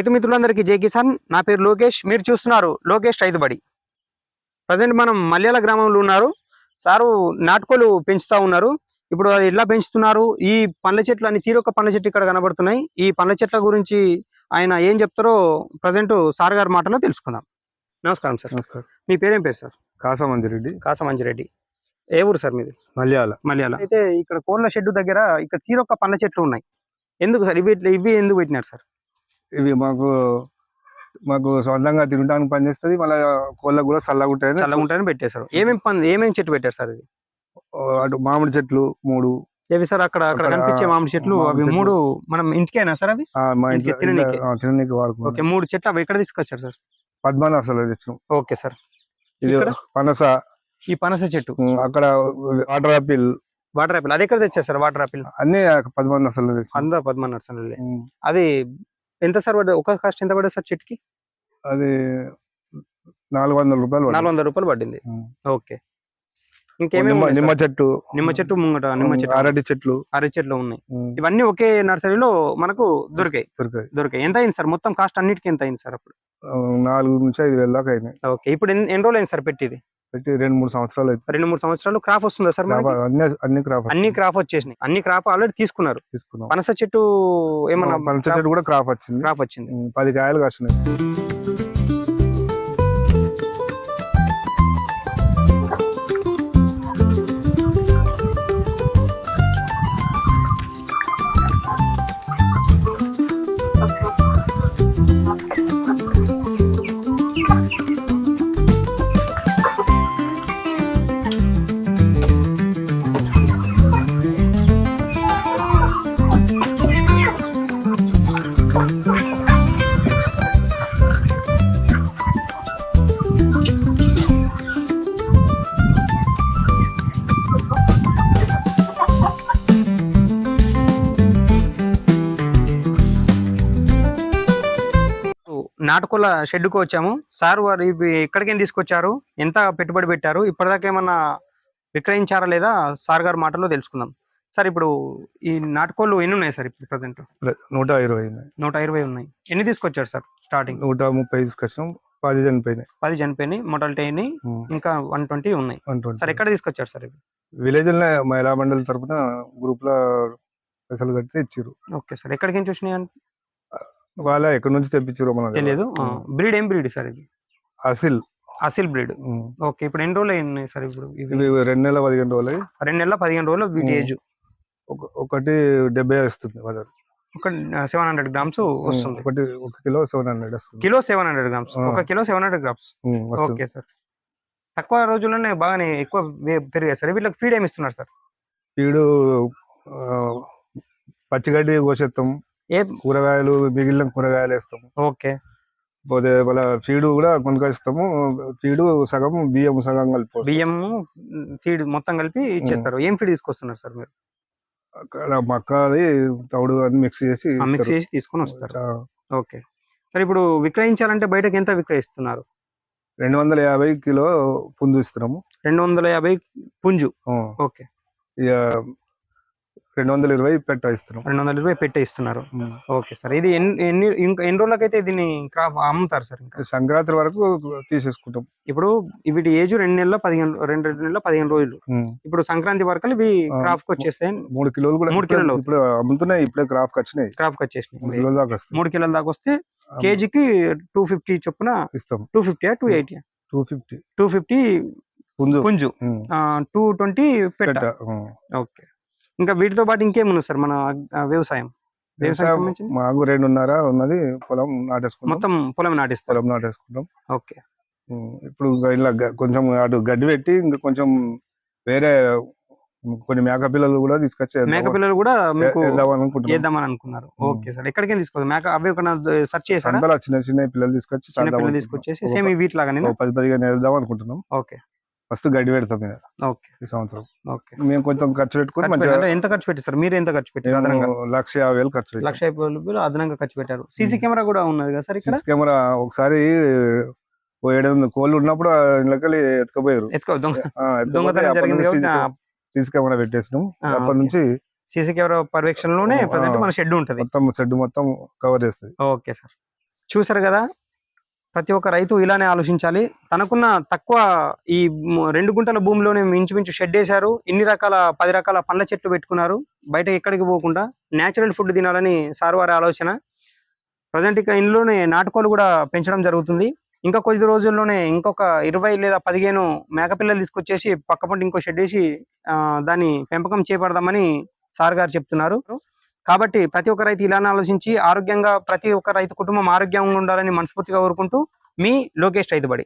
రైతు మిత్రులందరికీ జై కిసాన్. నా పేరు లోకేష్. మీరు చూస్తున్నారు లోకేష్ రైతుబడి. ప్రజెంట్ మనం మల్యాల గ్రామంలో ఉన్నారు. సారు నాటుకోలు పెంచుతా ఉన్నారు. ఇప్పుడు అది ఎట్లా పెంచుతున్నారు? ఈ పండ్ల చెట్లు అన్ని తీరొక్క పండ్ల చెట్లు ఇక్కడ కనబడుతున్నాయి. ఈ పండ్ల చెట్ల గురించి ఆయన ఏం చెప్తారో ప్రజెంట్ సార్ గారి మాటలో తెలుసుకుందాం. నమస్కారం సార్. నమస్కారం. మీ పేరేం పేరు సార్? కాసమంజిరెడ్డి. కాసమంజిరెడ్డి. ఏ ఊరు సార్ మీది? మలయాళ మలయాళ అయితే ఇక్కడ కోళ్ళ షెడ్ దగ్గర ఇక్కడ తీరొక్క పండ్ల చెట్లు ఉన్నాయి. ఎందుకు సార్? ఇవి ఇవి ఎందుకు పెట్టినారు సార్? ఇవి మాకు మాకు సొంతంగా తినడానికి పనిచేస్తుంది మళ్ళీ కోళ్ళకు కూడా చల్లగా ఉంటాయని చల్లగా ఉంటాయని పెట్టేశారు. ఏమేమి పని ఏమేమి చెట్టు పెట్టారు సార్ ఇది? అటు మామిడి చెట్లు మూడు. ఏవి సార్ అక్కడ అక్కడ కనిపించే మామిడి చెట్లు? అవి. మూడు మనం ఇంటికేనా సార్ అవి? మా ఇంట్లో తిననీకి. వాడుకున్నాం. ఓకే మూడు చెట్లు అవి ఎక్కడ తీసుకొచ్చారు సార్? పద్మాన అసలు తెచ్చినాం. Okay sir. ఇది? పనస. ఈ పనస చెట్టు. అక్కడ వాటర్ ఆపిల్. Water apple. అది ఎక్కడ తెచ్చారు సార్ వాటర్ ఆపిల్? అన్ని పద్మాన అసలు తెచ్చినాం. అందా ఎంత సార్ పడ్డది ఒక కాస్ట్ ఎంత పడ్డది సార్ చెట్టుకి అది నాలుగు వందల రూపాయలు. నాలుగు వందల రూపాయలు పడింది. ఓకే ఇంకేమేమి నిమ్మ? చెట్టు. నిమ్మ చెట్టు ముంగట నిమ్మ చెట్టు. అరటి చెట్లు. అరటి చెట్లు ఉన్నాయి. ఇవన్నీ ఒకే నర్సరీలో మనకు దొరికాయి. దొరికాయి. దొరికాయి. ఎంత అయింది సార్? మొత్తం కాస్ట్ అన్నిటికీ ఎంత అయింది సార్ అప్పుడు? నాలుగు నుంచి ఐదు వేల దాకా అయినాయి. ఓకే. ఇప్పుడు ఎన్ని రోజులు అయింది సార్ పెట్టిది? పెట్టి రెండు మూడు సంవత్సరాలు అయితే రెండు మూడు సంవత్సరాలు క్రాప్ వస్తుందా సార్? అన్ని అన్ని క్రాప్ అన్ని క్రాప్ వచ్చేసినాయి. అన్ని క్రాప్ ఆల్రెడీ తీసుకున్నారు. తీసుకున్నాం. పనస చెట్టు ఏమన్నా పనస చెట్టు కూడా క్రాప్ వచ్చింది. క్రాప్ వచ్చింది. పది కాయలు కాసినాయి. నాటుకోల షెడ్డుకు వచ్చాము. సార్ వారు ఇవి ఎక్కడికి తీసుకొచ్చారు? ఎంత పెట్టుబడి పెట్టారు? ఇప్పటిదాకా ఏమన్నా విక్రయించారా లేదా? సార్ గారి మాటలో తెలుసుకుందాం. సార్ ఇప్పుడు ఈ నాటుకోళ్ళు ఎన్ని ఉన్నాయి సార్ ఇప్పుడు ప్రజెంట్? నూట ఇరవై. నూట ఇరవై ఉన్నాయి. ఎన్ని తీసుకొచ్చారు సార్ స్టార్టింగ్? నూట ముప్పై తీసుకొచ్చినాం. పది చనిపోయినాయి. పది చనిపోయినాయి. మొటాలిటీ అయినాయి. ఇంకా వన్ ట్వంటీ ఉన్నాయి. సార్ ఎక్కడ తీసుకొచ్చారు సార్ ఇవి? విలేజ్ మహిళా మండలి తరపున గ్రూప్లో పైసలు కట్టి ఇచ్చారు ఓకే సార్ ఎక్కడికి నుంచి వాళ్ళ ఎక్కడి నుంచి తెప్పించారు మనకు తెలియదు. బ్రీడ్ ఏం బ్రీడ్ సార్ ఇది? అసిల్. అసిల్ బ్రీడ్. ఓకే ఇప్పుడు ఎన్ని రోజులు ఉన్నాయి సార్ ఇప్పుడు ఇవి? రెండు నెలల పదిహేను రోజులు రెండు నెలల పదిహేను రోజులు వీటి. ఏజ్. ఒక- ఒకటి డెబ్బై వస్తుంది బజార్ ఒక సెవెన్ హండ్రెడ్ గ్రామ్స్ వస్తుంది. ఒకటి ఒక కిలో సెవెన్ హండ్రెడ్ వస్తుంది. Kilo seven hundred grams. ఒక kilo seven hundred grams. Okay sir. తక్కువ రోజుల్లోనే బాగానే ఎక్కువ పెరిగాయి సార్. వీళ్ళకి ఫీడ్ ఏమి ఇస్తున్నారు సార్? ఆ, పచ్చిగడ్డి కోసేస్తాం ఏ కూరగాయలు మిగిలిన కూరగాయలు వేస్తాం ఓకే. పోతే వాళ్ళ ఫీడ్ కూడా కొనుకొస్తాము ఫీడ్ సగం బియ్యం సగం కలిపి బియ్యం ఫీడ్ మొత్తం కలిపి ఇచ్చేస్తారు. ఏం ఫీడ్ తీసుకొస్తున్నారు సార్ మీరు? అక్కడ మక్కది తౌడు అని మిక్స్ చేసి మిక్స్. చేసి తీసుకొని వస్తారు. ఓకే. సార్ ఇప్పుడు విక్రయించాలంటే బయటకి ఎంత విక్రయిస్తున్నారు? రెండు వందల యాభై కిలో పుంజు ఇస్తున్నాము. రెండు వందల యాభై పుంజు. ఓకే. ఇక రెండు వందల ఇరవై పెట్ట ఇస్తున్నాం. రెండు వందల ఇరవై పెట్టే ఇస్తున్నారు. Okay sir. ఇది ఎన్ని ఇంకా ఎన్ని రోజులకైతే దీన్ని క్రాప్ అమ్ముతారు సార్ ఇంకా? సంక్రాంతి వరకు తీసేసుకుంటాం. ఇప్పుడు వీటి ఏజ్ రెండు నెలల పదిహేను రెండు రెండు నెలల పదిహేను రోజులు. ఇప్పుడు సంక్రాంతి వరకు ఇవి ఆ, క్రాప్కి వచ్చేస్తాయి. మూడు కిలోలు కూడా మూడు కిలోలు ఇప్పుడు అమ్ముతున్నాయి ఇప్పుడే క్రాప్ వచ్చినాయి. క్రాప్కి మూడు వచ్చేసినాయి మూడు కిలోల దాకా వస్తే కేజీకి టూ ఫిఫ్టీ చొప్పున ఇస్తాం. Two fifty two eighty two fifty. Two fifty పుంజు. పుంజు. టూ ట్వంటీ పెట్ట. ఓకే. ఇంకా వీటితో పాటు ఇంకేముంది సార్ మన వ్యవసాయం? వ్యవసాయం మాకు రెండున్నర ఉన్నది పొలం నాటేసుకుంటాం మొత్తం పొలం నాటిస్తారు? పొలం నాటేసుకుంటాం ఓకే. ఇప్పుడు ఇలా కొంచెం అటు గడ్డి పెట్టి ఇంకా కొంచెం వేరే కొన్ని మేక పిల్లలు కూడా తీసుకొచ్చి మేక పిల్లలు కూడా మీకు వేద్దామని అనుకున్నారు. Okay sir. ఎక్కడికి తీసుకోవాలి మేక అవి ఒక సెర్చ్ చేశారా? చిన్న చిన్న పిల్లలు తీసుకొచ్చి చిన్న పిల్లలు. తీసుకొచ్చేసి సేమ్ వీటిలాగానే ప- పది పదిగా వేద్దాం అనుకుంటున్నాం. ఓకే. ఫస్ట్ గడ్డి పెడతాం మీద ఓకే. ఈ సంవత్సరం. ఓకే. మేము కొంచెం ఖర్చు పెట్టుకుని మంచిగా ఎంత ఖర్చు పెట్టారు సార్? మీరు ఎంత ఖర్చు పెట్టారు? అదనంగా? లక్ష యాభై వేలు ఖర్చు. లక్ష యాభై రూపాయలు అదనంగా ఖర్చు పెట్టారు. సీసీ. కెమెరా కూడా ఉన్నది కదా సార్ ఇక్కడ? సీసీ కెమెరా ఒకసారి ఓ ఏడు వందల కోళ్ళు ఉన్నప్పుడు ఇళ్ళకెళ్ళి ఎత్తుకపోయారు. ఎత్తుకో దొంగ దొంగతనం జరిగింది కాబట్టి సీసీ కెమెరా పెట్టేసినాం. ఆ, అప్పటి ఓకే. నుంచి సీసీ కెమెరా పర్యవేక్షణలోనే ఆ, ప్రజెంట్ మన షెడ్ ఉంటది. మొత్తం షెడ్ మొత్తం కవర్ చేస్తుంది. Okay sir. చూసారు కదా? ప్రతి ఒక్క రైతు ఇలానే ఆలోచించాలి. తనకున్న తక్కువ ఈ రెండు గుంటల భూమిలోనే ఇంచుమించు షెడ్ వేశారు. ఇన్ని రకాల పది రకాల పండ్ల చెట్లు పెట్టుకున్నారు. బయట ఎక్కడికి పోకుండా నేచురల్ ఫుడ్ తినాలని సార్ వారి ఆలోచన. ప్రజెంట్ ఇక ఇంట్లోనే నాటుకోలు కూడా పెంచడం జరుగుతుంది. ఇంకా కొద్ది రోజుల్లోనే ఇంకొక ఇరవై లేదా పదిహేను మేకపిల్లలు తీసుకొచ్చేసి పక్క పంట ఇంకో షెడ్ వేసి ఆ, దాన్ని పెంపకం చేపడదామని సార్ గారు చెప్తున్నారు. కాబట్టి ప్రతి ఒక్క రైతు ఇలానే ఆలోచించి ఆరోగ్యంగా ప్రతి ఒక్క రైతు కుటుంబం ఆరోగ్యంగా ఉండాలని మనస్ఫూర్తిగా కోరుకుంటూ మీ లోకేష్ రైతుబడి.